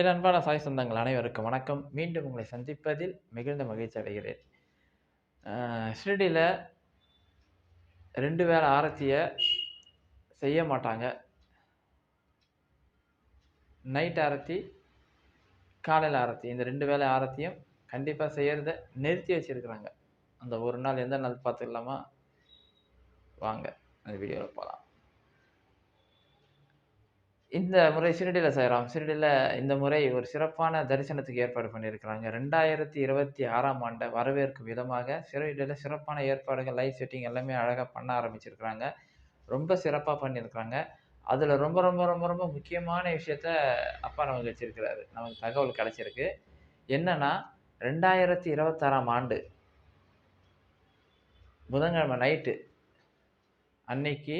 என் அன்பான சாய் சொந்தங்கள் அனைவருக்கும் வணக்கம். மீண்டும் உங்களை சந்திப்பதில் மிகுந்த மகிழ்ச்சி அடைகிறேன். ஷிரடியில் ரெண்டு வேளை ஆரத்தியை செய்ய மாட்டாங்க. நைட் ஆரத்தி காலையில் ஆரத்தி. இந்த ரெண்டு வேளை ஆரத்தியும் கண்டிப்பாக செய்கிறத நிறுத்தி வச்சுருக்குறாங்க. அந்த ஒரு நாள் எந்த நாள் பார்த்துக்கலாமா? வாங்க அந்த வீடியோவில் போகலாம் இந்த முறை ஷிரடியில் செய்கிறோம் சிறுடியில் இந்த முறை ஒரு சிறப்பான தரிசனத்துக்கு ஏற்பாடு பண்ணியிருக்கிறாங்க. ரெண்டாயிரத்தி இருபத்தி ஆறாம் ஆண்டை வரவேற்கும் விதமாக சிறுடியில் சிறப்பான ஏற்பாடுகள் லைட் செட்டிங் எல்லாமே அழகாக பண்ண ஆரம்பிச்சிருக்கிறாங்க. ரொம்ப சிறப்பாக பண்ணியிருக்கிறாங்க. அதில் ரொம்ப ரொம்ப ரொம்ப ரொம்ப முக்கியமான விஷயத்த அப்பா நமக்கு வச்சிருக்கிறாரு. நமக்கு தகவல் கிடச்சிருக்கு. என்னென்னா ரெண்டாயிரத்தி இருபத்தாறாம் ஆண்டு புதன்கிழமை நைட்டு அன்னைக்கு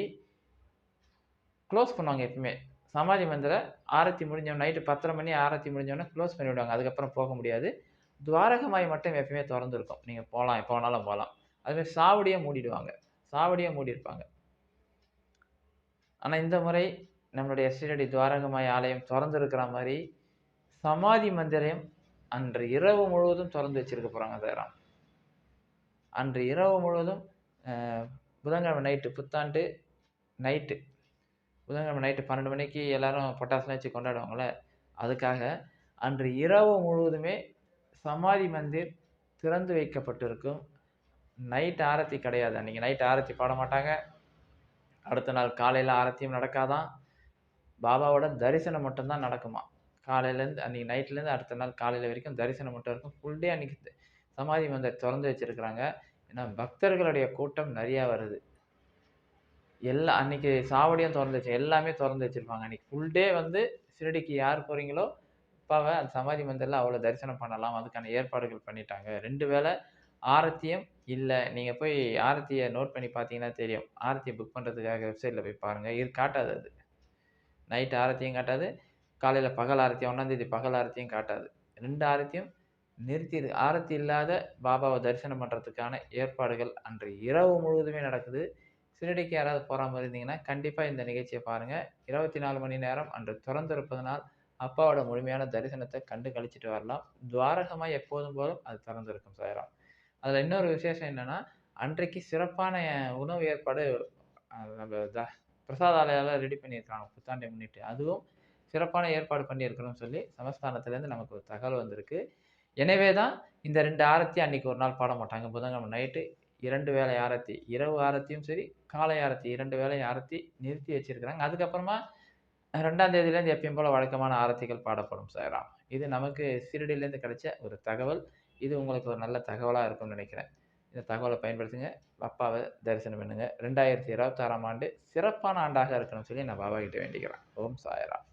க்ளோஸ் பண்ணுவாங்க எப்பவுமே. சமாதி மந்திர ஆரத்தி முடிஞ்ச நைட்டு பத்தரை மணி ஆரத்தி முடிஞ்சோடனே க்ளோஸ் பண்ணி விடுவாங்க. அதுக்கப்புறம் போக முடியாது. துவாரகமாய் மட்டும் எப்பயுமே திறந்துருக்கும். நீங்கள் போகலாம் எப்போ வேணாலும் போகலாம் அதுமாதிரி சாவடியை மூடிடுவாங்க. சாவடியை மூடியிருப்பாங்க. ஆனால் இந்த முறை நம்மளுடைய ஸ்ரீரடி துவாரகமாய் ஆலயம் திறந்துருக்கிற மாதிரி சமாதி மந்திரம் அன்று இரவு முழுவதும் திறந்து வச்சிருக்க போகிறாங்க சாராம் அன்று இரவு முழுவதும் புதன்கிழமை நைட்டு புத்தாண்டு நைட்டு புதன்கிழமை நைட்டு பன்னெண்டு மணிக்கு எல்லாரும் பட்டாசுலாம் வச்சு கொண்டாடுவாங்கள்ல அதுக்காக அன்று இரவு முழுவதுமே சமாதி மந்திர் திறந்து வைக்கப்பட்டிருக்கும். நைட் ஆரத்தி கிடையாது. அன்றைக்கி நைட் ஆரத்தி பாட மாட்டாங்க. அடுத்த நாள் காலையில் ஆரத்தியும் நடக்காதான். பாபாவோட தரிசனம் மட்டும்தான் நடக்குமா? காலையிலேருந்து அன்றைக்கி நைட்லேருந்து அடுத்த நாள் காலையில் வரைக்கும் தரிசனம் மட்டும் இருக்கும். ஃபுல் டே அன்றைக்கி சமாதி மந்திர் திறந்து வச்சுருக்குறாங்க. ஏன்னா பக்தர்களுடைய கூட்டம் நிறையா வருது. எல்லா அன்னைக்கு சாவடியும் திறந்து வச்சு எல்லாமே திறந்து வச்சுருப்பாங்க. அன்றைக்கி ஃபுல் டே வந்து ஷிரடிக்கு யார் போகிறீங்களோ அப்பாவை அந்த சமாதி மந்திரில் அவ்வளோ தரிசனம் பண்ணலாம். அதுக்கான ஏற்பாடுகள் பண்ணிட்டாங்க. ரெண்டு வேளை ஆரத்தியம் இல்லை நீங்கள் போய் ஆரத்தியை நோட் பண்ணி பார்த்தீங்கன்னா தெரியும். ஆரத்தியை புக் பண்ணுறதுக்காக வெப்சைட்டில் போய் பாருங்கள் இது காட்டாது அது. நைட் ஆரத்தியும் காட்டாது. காலையில் பகல் ஆரத்தி ஒன்றாந்தேதி பகல் ஆரத்தியும் காட்டாது. ரெண்டு ஆரத்தியும் நிறுத்தி ஆரத்தி இல்லாத பாபாவை தரிசனம் பண்ணுறதுக்கான ஏற்பாடுகள் அன்று இரவு முழுவதுமே நடக்குது. ஷிரடிக்கு யாராவது போகிற மாதிரி இருந்தீங்கன்னா கண்டிப்பாக இந்த நிகழ்ச்சியை பாருங்கள் இருபத்தி நாலு மணி நேரம் அன்று திறந்திருப்பதனால் அப்பாவோட முழுமையான தரிசனத்தை கண்டு கழிச்சிட்டு வரலாம். துவாரகமாக எப்போதும் போதும் அது திறந்திருக்கும் சாயிரம். அதில் இன்னொரு விசேஷம் என்னென்னா அன்றைக்கு சிறப்பான உணவு ஏற்பாடு நம்ம த பிரசாதாலயால ரெடி பண்ணியிருக்காங்க புத்தாண்டை முன்னிட்டு. அதுவும் சிறப்பான ஏற்பாடு பண்ணியிருக்கிறோம்னு சொல்லி சமஸ்தானத்துலேருந்து நமக்கு ஒரு தகவல் வந்திருக்கு. எனவே தான் இந்த ரெண்டு ஆரத்தி அன்னைக்கு ஒரு நாள் பாட மாட்டாங்க. புதன்கிழமை நைட்டு இரண்டு வேளை ஆரத்தி இரவு ஆரத்தியும் சரி காலை ஆரத்தி இரண்டு வேளை ஆரத்தி நிறுத்தி வச்சிருக்கிறாங்க. அதுக்கப்புறமா ரெண்டாம் தேதியிலேருந்து எப்பயும் போல் வழக்கமான ஆரத்திகள் பாடப்படும் சாயராம் இது நமக்கு சிறுடியிலேருந்து கிடைச்ச ஒரு தகவல். இது உங்களுக்கு ஒரு நல்ல தகவலாக இருக்கும்னு நினைக்கிறேன். இந்த தகவலை பயன்படுத்துங்க. அப்பாவை தரிசனம் பண்ணுங்க. ரெண்டாயிரத்தி இருபத்தாறாம் ஆண்டு சிறப்பான ஆண்டாக இருக்கணும்னு சொல்லி நான் பாபா கிட்ட வேண்டிக்கிறேன். ஓம் சாயராம்.